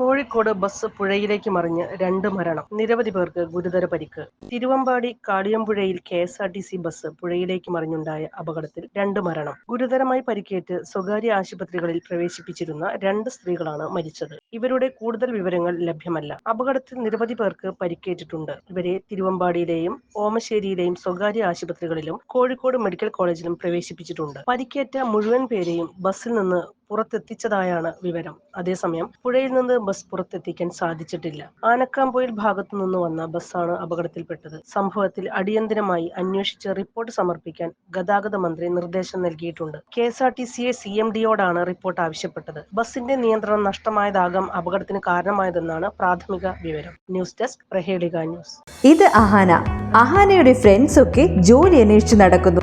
Kozhikode bus പുഴയിലേക്ക് മറിഞ്ഞ് രണ്ട് മരണം. നിരവധി പേർക്ക് ഗുരുതര പരിക്ക്. Thiruvambady കാളിയമ്പുഴയിൽ K S R T C bus പുഴയിലേക്ക് മറിഞ്ഞുണ്ടായ അപകടത്തിൽ രണ്ട് മരണം. ഗുരുതരമായി പരിക്കേറ്റ് സ്വകാര്യ ആശുപത്രികളിൽ പ്രവേശിപ്പിച്ചിരുന്ന രണ്ട് സ്ത്രീകളാണ് മരിച്ചത്. ഇവരുടെ കൂടുതൽ വിവരങ്ങൾ ലഭ്യമല്ല. അപകടത്തിൽ നിരവധി പേർക്ക് പരിക്കേറ്റിട്ടുണ്ട്. ഇവരെ തിരുവമ്പാടിയിലെയും ഓമശ്ശേരിയിലെയും സ്വകാര്യ ആശുപത്രികളിലും കോഴിക്കോട് മെഡിക്കൽ കോളേജിലും പ്രവേശിപ്പിച്ചിട്ടുണ്ട്. പരിക്കേറ്റ മുഴുവൻ പേരെയും ബസ്സിൽ നിന്ന് പുറത്തെത്തിച്ചതായാണ് വിവരം. അതേസമയം പുഴയിൽ നിന്ന് ബസ് പുറത്തെത്തിക്കാൻ സാധിച്ചിട്ടില്ല. ആനക്കാംപൊയിൽ ഭാഗത്തു നിന്ന് വന്ന ബസ്സാണ് അപകടത്തിൽപ്പെട്ടത്. സംഭവത്തിൽ അടിയന്തരമായി അന്വേഷിച്ച് റിപ്പോർട്ട് സമർപ്പിക്കാൻ ഗതാഗത മന്ത്രി നിർദ്ദേശം നൽകിയിട്ടുണ്ട്. കെ എസ് ആർ ടി സിയെ സി എം ഡിയോടാണ് റിപ്പോർട്ട് ആവശ്യപ്പെട്ടത്. ബസിന്റെ നിയന്ത്രണം നഷ്ടമായതാകാം അപകടത്തിന് കാരണമായതെന്നാണ് പ്രാഥമിക വിവരം. News desk Prahelika news. ഇത് അഹാന. അഹാനയുടെ ഫ്രണ്ട്സ് ഒക്കെ ജോലി അന്വേഷിച്ച് നടക്കുന്നു.